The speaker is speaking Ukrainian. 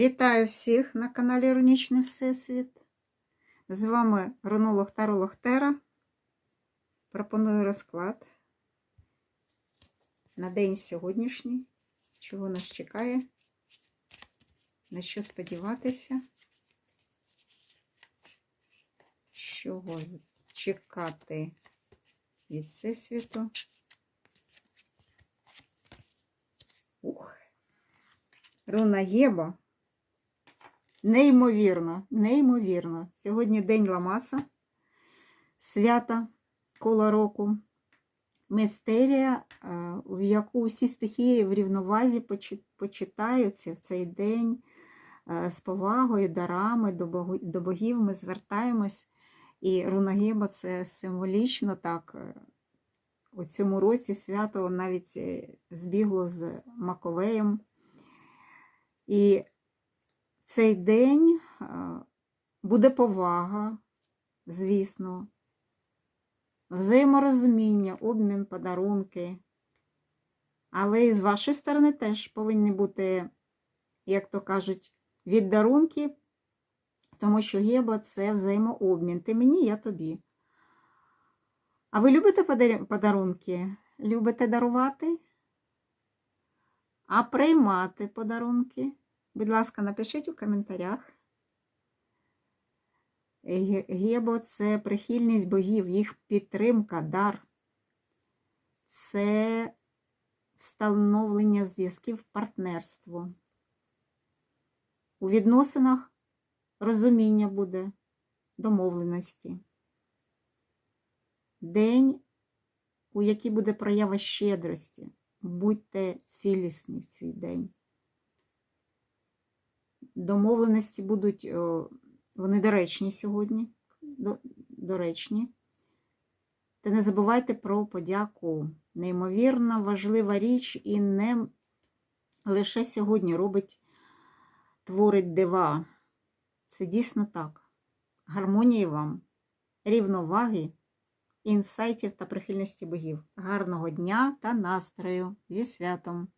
Вітаю всіх на каналі Рунічний Всесвіт. З вами рунолог Таролог Тера. Пропоную розклад на день сьогоднішній, чого нас чекає, на що сподіватися, чого чекати від Всесвіту. Ух! Руна Єба. Неймовірно, неймовірно. Сьогодні День Ламаса, свята коло року, мистерія, е, в яку всі стихії в рівновазі почитаються в цей день е, з повагою, дарами до богів ми звертаємось. І Рунагеба це символічно так. е, У цьому році свято навіть збігло з Маковеєм. І цей день е, буде повага, звісно, взаєморозуміння, обмін, подарунки. Але і з вашої сторони теж повинні бути, як то кажуть, віддарунки, тому що геба це взаємообмін. Ти мені, я тобі. А ви любите подарунки? Любите дарувати? А приймати подарунки? Будь ласка, напишіть у коментарях. Гебо це прихильність богів, їх підтримка, дар. Це встановлення зв'язків партнерство. У відносинах розуміння буде, домовленості. День, у який буде проява щедрості. Будьте цілісні в цей день домовленості будуть, вони доречні сьогодні. Доречні. Та не забувайте про подяку. Неймовірно важлива річ і не лише сьогодні робить, творить дива. Це дійсно так. Гармонії вам, рівноваги, інсайтів та прихильності богів. Гарного дня та настрою зі святом!